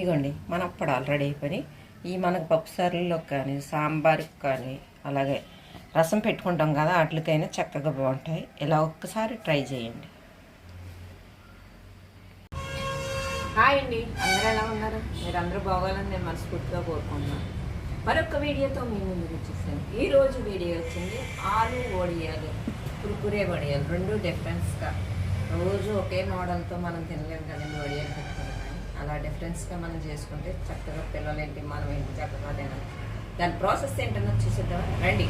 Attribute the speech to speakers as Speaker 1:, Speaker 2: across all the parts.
Speaker 1: ఇగోండి మన అప్పుడు ఆల్రెడీ అయిపోయి ఈ మనకు పప్పు సార్లలో కానీ సాంబార్కి కానీ అలాగే రసం పెట్టుకుంటాం కదా వాటికైనా చక్కగా బాగుంటాయి. ఇలా ఒక్కసారి ట్రై చేయండి. హాయ్ అండి అందరూ ఎలా ఉన్నారు? మీరు అందరూ బాగోవాలని నేను మనస్ఫూర్తిగా కోరుకుంటున్నాను. మరొక వీడియోతో మీ ముందుకు వచ్చేసాను ఈ రోజు వీడియో వచ్చింది ఆలు వడియాలు కురుకురే వడియాలు రెండు డిఫరెన్స్గా రోజు ఒకే మోడల్తో మనం తినలేము కదండి వడియాలు పెట్టుకోవాలి అలా డిఫరెన్స్గా మనం చేసుకుంటే చక్కగా పిల్లలు ఏంటి మనం ఏంటి చక్కగా తినాలి దాని ప్రాసెస్ ఏంటన్నా చూసేద్దాం రండి.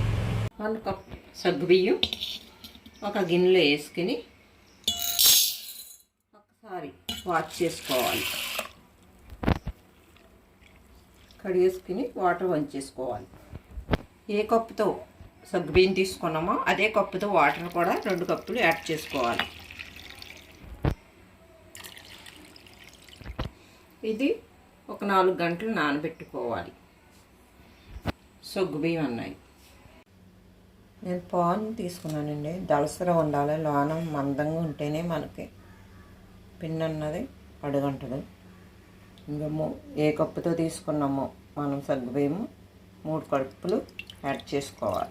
Speaker 1: వన్ కప్ సగ్గుబియ్యం ఒక గిన్నెలో వేసుకుని ఒకసారి వాష్ చేసుకోవాలి. కడిగేసుకుని వాటర్ వంచేసుకోవాలి. ఏ కప్పుతో సగ్గుబియ్యం తీసుకున్నామో అదే కప్పుతో వాటర్ కూడా రెండు కప్పులు యాడ్ చేసుకోవాలి. ఇది ఒక నాలుగు గంటలు నానబెట్టుకోవాలి. సగ్గుబియ్యం అన్నాయి. నేను పాన్ తీసుకున్నానండి. దళసర ఉండాలి లోనం మందంగా ఉంటేనే మనకి పిన్ అన్నది అడుగంటది. ఇంకా మూ- ఏ కప్పుతో తీసుకున్నామో మనం సగ్గుబియ్యము మూడు కడుపులు యాడ్ చేసుకోవాలి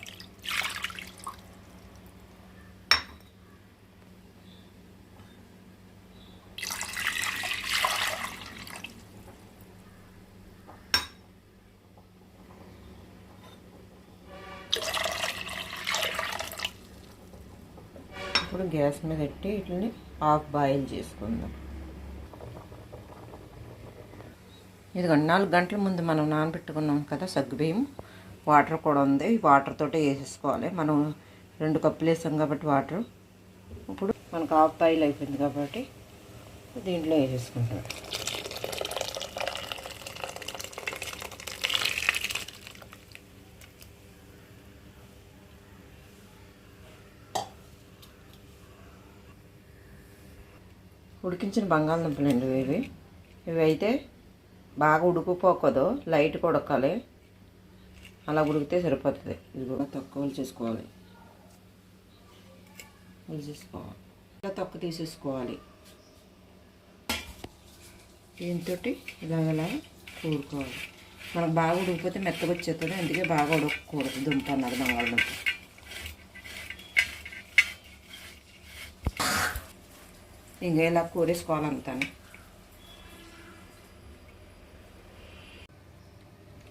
Speaker 1: ఇప్పుడు గ్యాస్ మీద పెట్టి వీటిని హాఫ్ బాయిల్ చేసుకుందాం. ఇదిగోండి నాలుగు గంటల ముందు మనం నానబెట్టుకున్నాం కదా సగ్గుబియ్యం వాటర్ కూడా ఉంది. ఈ వాటర్ తోటే వేసేసుకోవాలి. మనం రెండు కప్పులు వేసాం కాబట్టి వాటర్. ఇప్పుడు మనకు హాఫ్ బాయిల్ అయిపోయింది కాబట్టి దీంట్లో వేసేసుకుంటాం ఉడికించిన బంగాళదుంపలండి ఇవి ఇవి. అయితే బాగా ఉడికిపోకూడదు లైట్ ఉడకాలి. అలా ఉడికితే సరిపోతుంది. ఇది కూడా తక్కువ చేసుకోవాలి. చేసుకోవాలి. ఇలా తక్కువ తీసేసుకోవాలి. దీంతో ఇలాగలా కూడుకోవాలి మనకు బాగా ఉడికిపోతే మెత్తగా వచ్చేస్తుంది అందుకే బాగా ఉడకకూడదు దుంప అన్నది బంగాళదుంప ఇంకా ఇలా కూరేసుకోవాలంతాను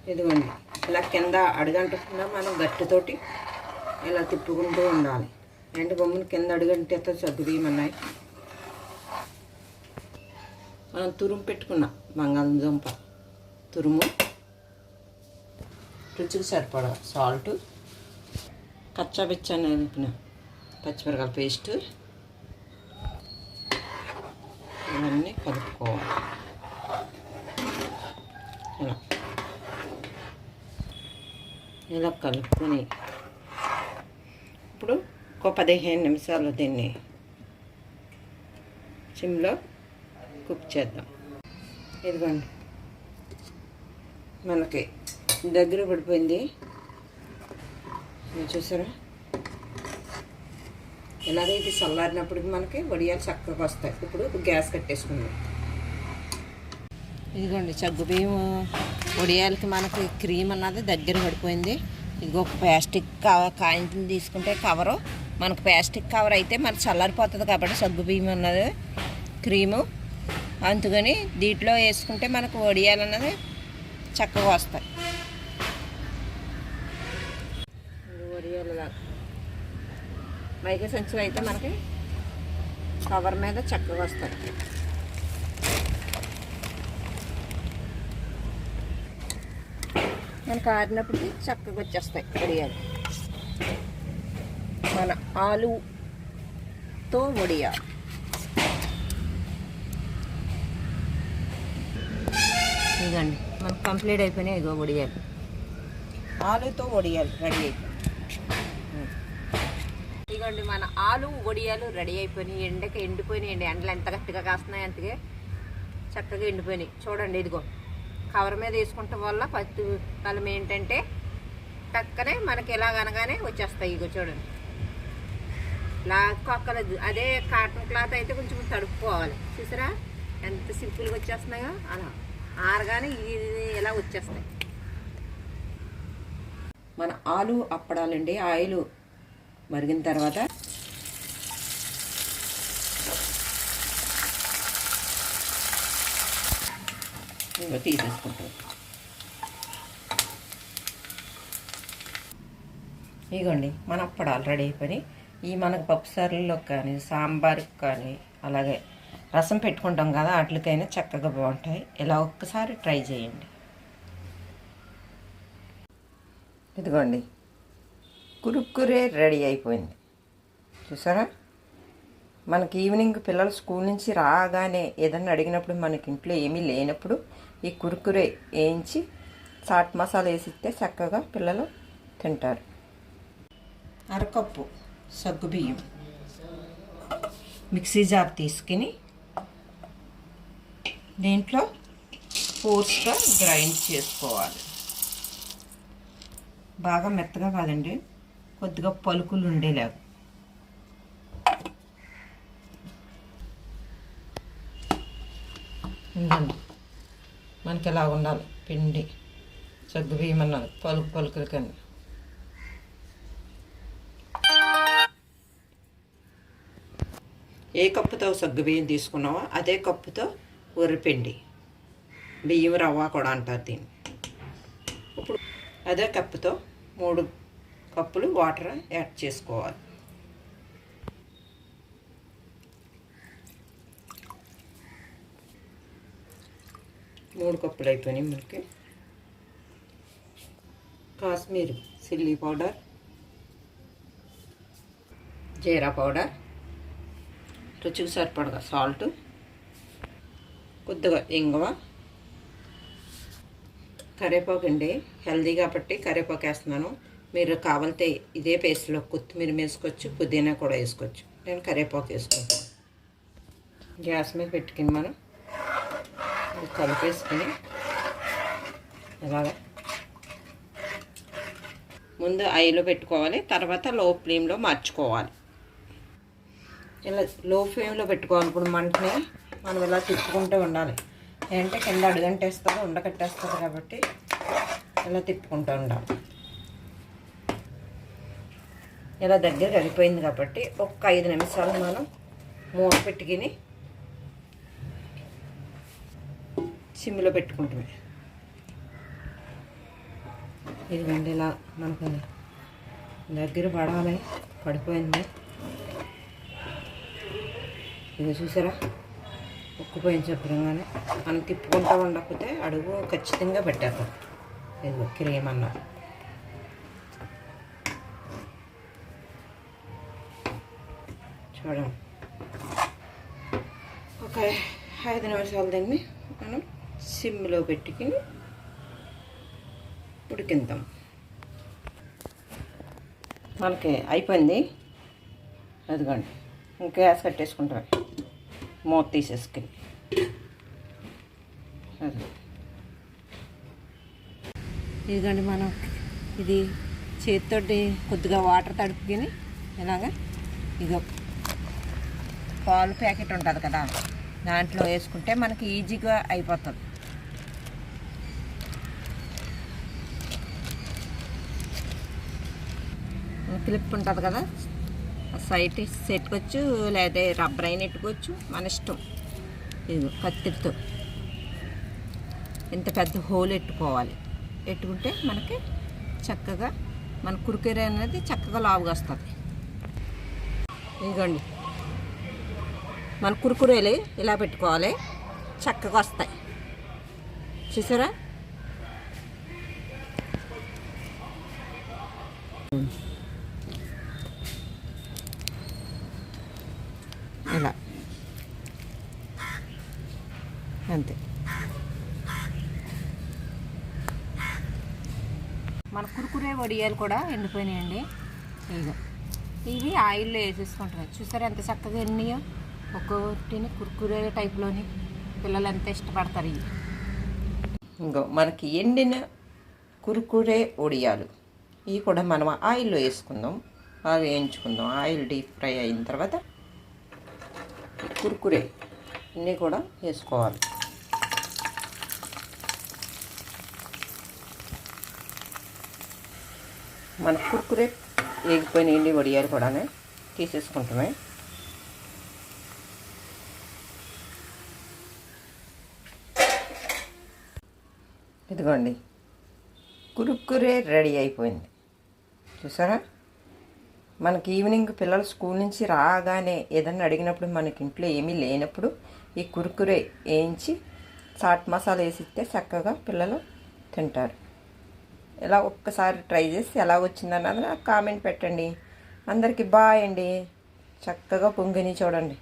Speaker 1: ఇదిగోండి ఇలా కింద అడుగంటకుండా మనం గట్టితోటి ఇలా తిప్పుకుంటూ ఉండాలి. అంటే బొమ్మను కింద అడుగంటే సగ్గుదీయమన్నాయి మనం తురుము పెట్టుకున్నాం బంగాళదుంప తురుము రుచికి సరిపడా సాల్ట్ కచ్చా పిచ్చా నింపిన పచ్చిమిరకాయల పేస్టు ఇవన్నీ కలుపుకోవాలి. ఇలా. ఇలా కలుపుకొని ఇప్పుడు ఒక పదిహేను నిమిషాలు దీన్ని సిమ్లో కుక్ చేద్దాం. ఇదిగోండి. మనకి దగ్గర పడిపోయింది. చూసారా? ఇలాగే ఇది చల్లారినప్పటికి మనకి వడియాలు చక్కగా వస్తాయి. ఇప్పుడు గ్యాస్ కట్టేసుకుందాం. ఇదిగోండి సగ్గు బియ్యం వడియాలకి మనకి క్రీమ్ అన్నది దగ్గర పడిపోయింది. ఇది ఒక ప్లాస్టిక్ కవర్ కాయింపులు తీసుకుంటే కవరు. మనకు ప్లాస్టిక్ కవర్ అయితే మనకు చల్లారిపోతుంది కాబట్టి సగ్గు బియ్యం అన్నది క్రీము. అందుకని దీంట్లో వేసుకుంటే మనకు వడియాలు అన్నది చక్కగా వస్తాయి. వడియాలు మైక సంచులు అయితే మనకి కవర్ మీద చక్కగా వస్తాయి. మనకు ఆరినప్పటికి చక్కగా వచ్చేస్తాయి వడియాలు. మన ఆలుతో వడియా ఇదండి మనకు కంప్లీట్ అయిపోయినాయి ఇగో వడియాలు. ఆలుతో వడియాలు రెడీ అయిపోయి ఇదిగోండి మన ఆలు వడియాలు రెడీ అయిపోయినాయి. ఎండకి ఎండిపోయినాయండి ఎండలు ఎంత గట్టిగా కాస్తున్నాయి అంతకే చక్కగా ఎండిపోయినాయి. చూడండి ఇదిగో. కవర్ మీద వేసుకుంటాం వల్ల పత్తి ఫలం ఏంటంటే టక్కనే మనకి ఎలాగనగానే వచ్చేస్తాయి. ఇగో చూడండి. లాక్కోక్కలేదు అదే కాటన్ క్లాత్ అయితే కొంచెం తడుపుకోవాలి. చూసారా? ఎంత సింపుల్గా వచ్చేస్తున్నాయో. అలా ఆరగానే ఇది ఇలా వచ్చేస్తాయి. మన ఆలు అప్పడాలండి. ఆయిల్ మరిగిన తర్వాత తీసేసుకుంటాం. ఇగోండి మన అప్పడాలు రెడీ అయిపోయి ఈ మనకు పప్పుసారుల్లో కానీ సాంబార్కి కానీ అలాగే రసం పెట్టుకుంటాం కదా వాటికైనా చక్కగా బాగుంటాయి. ఇలా ఒక్కసారి ట్రై చేయండి. ఇదిగోండి కురుక్కురే రెడీ అయిపోయింది. చూసారా? మనకి ఈవినింగ్ పిల్లలు స్కూల్ నుంచి రాగానే ఏదన్నా అడిగినప్పుడు మనకి ఇంట్లో ఏమీ లేనప్పుడు ఈ కురుకురే వేయించి చాట్ మసాలా వేసిస్తే చక్కగా పిల్లలు తింటారు. అరకప్పు సగ్గుబియ్యం మిక్సీ జార్ తీసుకుని దీంట్లో ఫోర్స్గా గ్రైండ్ చేసుకోవాలి. బాగా మెత్తగా కాదండి కొద్దిగా పలుకులు ఉండేలాగా. ఉందండి మనకి ఎలా ఉండాలి? పిండి సగ్గు బియ్యమన్నాను పలుకు పలుకులు కానీ ఏ కప్పుతో సగ్గు బియ్యం తీసుకున్నావో అదే కప్పుతో ఉర్రిపిండి బియ్యం రవ్వ కూడా అంటారు దీన్ని. ఇప్పుడు అదే కప్పుతో మూడు కప్పులు వాటర్ యాడ్ చేసుకోవాలి. మూడు కప్పులు అయిపోయినాయి మనకి. కాశ్మీర్ చిల్లీ పౌడర్ జీరా పౌడర్ రుచికి సరిపడగా సాల్ట్ కొద్దిగా ఇంగువ కరివేపాకు అండి. హెల్దీ కాబట్టి కరివేపాకు వేస్తున్నాను. మీరు కావాలంటే ఇదే పేస్ట్లో కొత్తిమీర వేసుకోవచ్చు పుదీనా కూడా వేసుకోవచ్చు. నేను కరివేపాకు వేసుకుంటాను. గ్యాస్ మీద పెట్టుకుని మనం కలిపేసుకుని ఇలాగా ముందు ఐలో పెట్టుకోవాలి తర్వాత లో ఫ్లేమ్లో మార్చుకోవాలి. ఇలా లో ఫ్లేమ్లో పెట్టుకోవాలి. ఇప్పుడు మంటని మనం ఇలా తిప్పుకుంటూ ఉండాలి. ఏంటంటే కింద అడుగంటేస్తుంది ఉండకట్టేస్తుంది కాబట్టి ఇలా తిప్పుకుంటూ ఉండాలి. ఇలా దగ్గర అయిపోయింది కాబట్టి ఒక్క ఐదు నిమిషాలు మనం మూత పెట్టుకుని సిమ్లో పెట్టుకుంటుంది ఇదిగోండి ఇలా మనకు దగ్గర పడాలి పడిపోయింది. ఇది చూసారా? ఉక్కుపోయింది శుభ్రంగానే. మనం తిప్పుకుంటా ఉండకపోతే అడుగు ఖచ్చితంగా పెట్టేద్దాం. ఇది క్రీమ్ అన్నారు చూడండి ఒక ఐదు నిమిషాలు దీన్ని మనం సిమ్లో పెట్టుకుని ఉడికిద్దాం మనకి అయిపోయింది. అదిగోండి ఇంకా గ్యాస్ కట్టేసుకుంటాం. మూత తీసేసుకుని అది ఇదిగోండి మనం ఇది చేతితోటి కొద్దిగా వాటర్ తడుపుకొని ఇలాగా ఇది పాలు ప్యాకెట్ ఉంటుంది కదా దాంట్లో వేసుకుంటే మనకి ఈజీగా అయిపోతుంది. క్లిప్ ఉంటుంది కదా సైట్ పెట్టుకోవచ్చు లేదా రబ్బర్ అయిన ఎట్టుకోవచ్చు మన ఇష్టం. ఇది కత్తిరితో. ఇంత పెద్ద హోల్ ఎట్టుకోవాలి. ఎట్టుకుంటే మనకి చక్కగా మన కురికెర అనేది చక్కగా లావుగా వస్తుంది. ఇదిగోండి. మన కురుకురేలు ఇలా పెట్టుకోవాలి. చక్కగా వస్తాయి. చూసారా? ఇలా. అంతే. మన కురుకురే వడియాలు కూడా ఎండిపోయినాయండి. ఇదిగో ఇవి ఆయిల్లో వేసేసుకుంటున్నాయి చూసారా ఎంత చక్కగా ఎన్నయో ఒక్కొక్కటిని కుర్కురే టైప్లోని పిల్లలు ఎంత ఇష్టపడతారు ఇవి. ఇంకో మనకి ఎండిన కుర్కురే ఒడియాలు. ఇవి కూడా మనం ఆయిల్లో వేసుకుందాం. అవి వేయించుకుందాం. ఆయిల్ డీప్ ఫ్రై అయిన తర్వాత కుర్కురే అన్నీ కూడా వేసుకోవాలి. మన కుర్కురే ఎగిపోయిన ఎండి వడియాలు కూడా తీసేసుకుంటామే ఇదిగోండి. కురుక్కురే రెడీ అయిపోయింది. చూసారా? మనకి ఈవినింగ్ పిల్లలు స్కూల్ నుంచి రాగానే ఏదన్నా అడిగినప్పుడు మనకి ఇంట్లో ఏమీ లేనప్పుడు ఈ కురుకురే వేయించి చాట్ మసాలా వేసిస్తే చక్కగా పిల్లలు తింటారు. ఇలా ఒక్కసారి ట్రై చేసి ఎలా వచ్చిందన్నది నాకు కామెంట్ పెట్టండి. అందరికీ బాయ్ అండి. చక్కగా పొంగిని చూడండి.